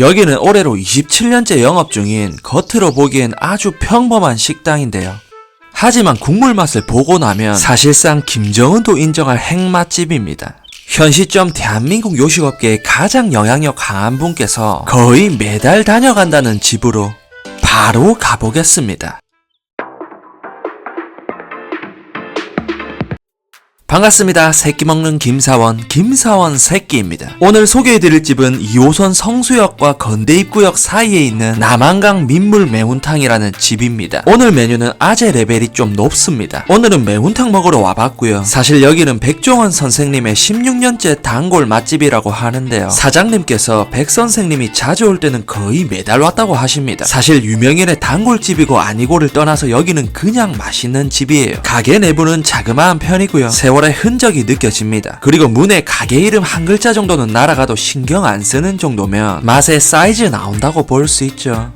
여기는 올해로 27년째 영업 중인 겉으로 보기엔 아주 평범한 식당인데요. 하지만 국물 맛을 보고 나면 사실상 김정은도 인정할 핵맛집입니다. 현 시점 대한민국 요식업계에 가장 영향력 강한 분께서 거의 매달 다녀간다는 집으로 바로 가보겠습니다. 반갑습니다. 새끼 먹는 김사원, 김사원 새끼입니다. 오늘 소개해드릴 집은 2호선 성수역과 건대 입구역 사이에 있는 남한강 민물 매운탕이라는 집입니다. 오늘 메뉴는 아재 레벨이 좀 높습니다. 오늘은 매운탕 먹으러 와봤고요. 사실 여기는 백종원 선생님의 16년째 단골 맛집이라고 하는데요. 사장님께서 백 선생님이 자주 올 때는 거의 매달 왔다고 하십니다. 사실 유명인의 단골집이고 아니고를 떠나서 여기는 그냥 맛있는 집이에요. 가게 내부는 자그마한 편이고요. 세월 의 흔적이 느껴집니다. 그리고 문에 가게 이름 한 글자 정도는 날아가도 신경 안 쓰는 정도면 맛의 사이즈 나온다고 볼 수 있죠.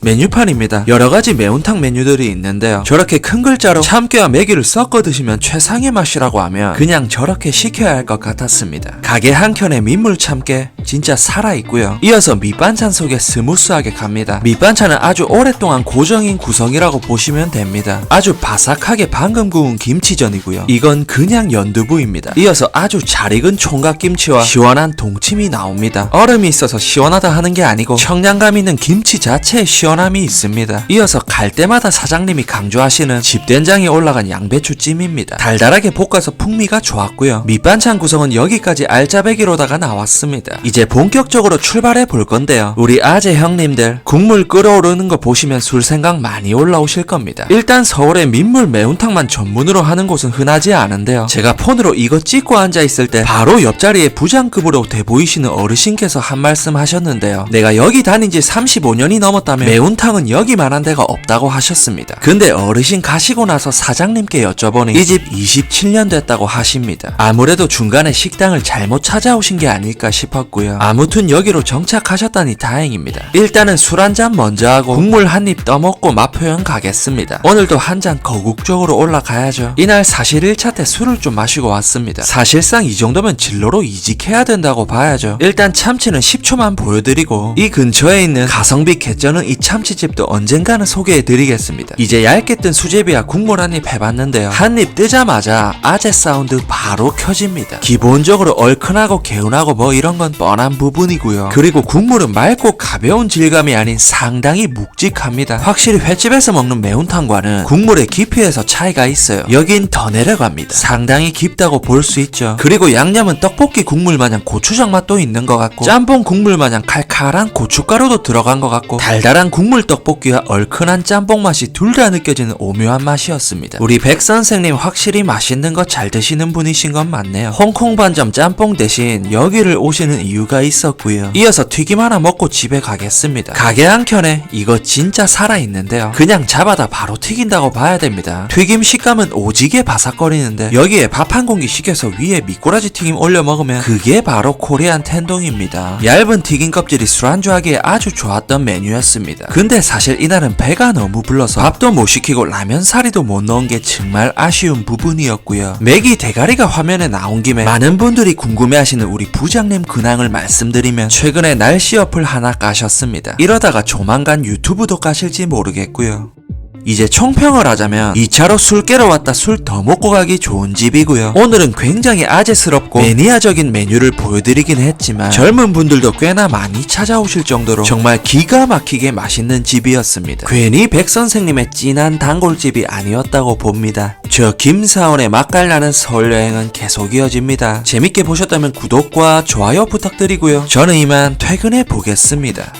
메뉴판입니다. 여러 가지 매운탕 메뉴들이 있는데요. 저렇게 큰 글자로 참깨와 메기를 섞어 드시면 최상의 맛이라고 하면 그냥 저렇게 시켜야 할 것 같았습니다. 가게 한 켠에 민물 참깨 진짜 살아 있고요. 이어서 밑반찬 속에 스무스하게 갑니다. 밑반찬은 아주 오랫동안 고정인 구성이라고 보시면 됩니다. 아주 바삭하게 방금 구운 김치전이고요. 이건 그냥 연두부입니다. 이어서 아주 잘 익은 총각김치와 시원한 동치미 나옵니다. 얼음이 있어서 시원하다 하는 게 아니고 청량감 있는 김치 자체에 시원함이 있습니다. 이어서 갈 때마다 사장님이 강조하시는 집된장이 올라간 양배추찜입니다. 달달하게 볶아서 풍미가 좋았고요. 밑반찬 구성은 여기까지 알짜배기로다가 나왔습니다. 이제 본격적으로 출발해 볼 건데요. 우리 아재 형님들 국물 끓어오르는 거 보시면 술 생각 많이 올라오실 겁니다. 일단 서울에 민물 매운탕만 전문으로 하는 곳은 흔하지 않은데요. 제가 폰으로 이거 찍고 앉아 있을 때 바로 옆자리에 부장급으로 돼 보이시는 어르신께서 한 말씀 하셨는데요. 내가 여기 다닌 지 35년이 넘었다면 매운탕은 여기만한 데가 없다고 하셨습니다. 근데 어르신 가시고 나서 사장님께 여쭤보니 이 집 27년 됐다고 하십니다. 아무래도 중간에 식당을 잘못 찾아오신 게 아닐까 싶었고요. 아무튼 여기로 정착하셨다니 다행입니다. 일단은 술 한 잔 먼저 하고 국물 한 입 떠먹고 맛 표현 가겠습니다. 오늘도 한 잔 거국적으로 올라가야죠. 이날 사실 1차 때 술을 좀 마시고 왔습니다. 사실상 이 정도면 진로로 이직해야 된다고 봐야죠. 일단 참치는 10초만 보여드리고 이 근처에 있는 가성비 개쩌는 이 참치집도 언젠가는 소개해드리겠습니다. 이제 얇게 뜬 수제비와 국물 한 입 해봤는데요. 한 입 뜨자마자 아재 사운드 바로 켜집니다. 기본적으로 얼큰하고 개운하고 뭐 이런 건 뻔한 부분이고요. 그리고 국물은 맑고 가벼운 질감이 아닌 상당히 묵직합니다. 확실히 횟집에서 먹는 매운탕과는 국물의 깊이에서 차이가 있어요. 여긴 더 내려갑니다. 상당히 깊다고 볼 수 있죠. 그리고 양념은 떡볶이 국물 마냥 고추장 맛도 있는 것 같고 짬뽕 국물 마냥 칼칼한 고춧가루도 들어간 것 같고 달달한 국물 떡볶이와 얼큰한 짬뽕 맛이 둘 다 느껴지는 오묘한 맛이었습니다. 우리 백 선생님 확실히 맛있는 거 잘 드시는 분이신 건 맞네요. 홍콩 반점 짬뽕 대신 여기를 오시는 이유가 있었고요. 이어서 튀김 하나 먹고 집에 가겠습니다. 가게 한 켠에 이거 진짜 살아있는데요. 그냥 잡아다 바로 튀긴다고 봐야 됩니다. 튀김 식감은 오지게 바삭거리는데 여기에 밥 한 공기 시켜서 위에 미꾸라지 튀김 올려 먹으면 그게 바로 코리안 텐동입니다. 얇은 튀김 껍질이 술안주 하기에 아주 좋았던 메뉴였습니다. 근데 사실 이날은 배가 너무 불러서 밥도 못 시키고 라면 사리도 못 넣은 게 정말 아쉬운 부분이었고요. 맥이 대가리가 화면에 나온 김에 많은 분들이 궁금해하시는 우리 부장님 근황을 말씀드리면 최근에 날씨 어플 하나 까셨습니다. 이러다가 조만간 유튜브도 까실지 모르겠고요. 이제 총평을 하자면 2차로 술 깨러 왔다 술 더 먹고 가기 좋은 집이고요. 오늘은 굉장히 아재스럽고 매니아적인 메뉴를 보여드리긴 했지만 젊은 분들도 꽤나 많이 찾아오실 정도로 정말 기가 막히게 맛있는 집이었습니다. 괜히 백 선생님의 진한 단골집이 아니었다고 봅니다. 저 김사원의 맛깔나는 서울 여행은 계속 이어집니다. 재밌게 보셨다면 구독과 좋아요 부탁드리고요. 저는 이만 퇴근해 보겠습니다.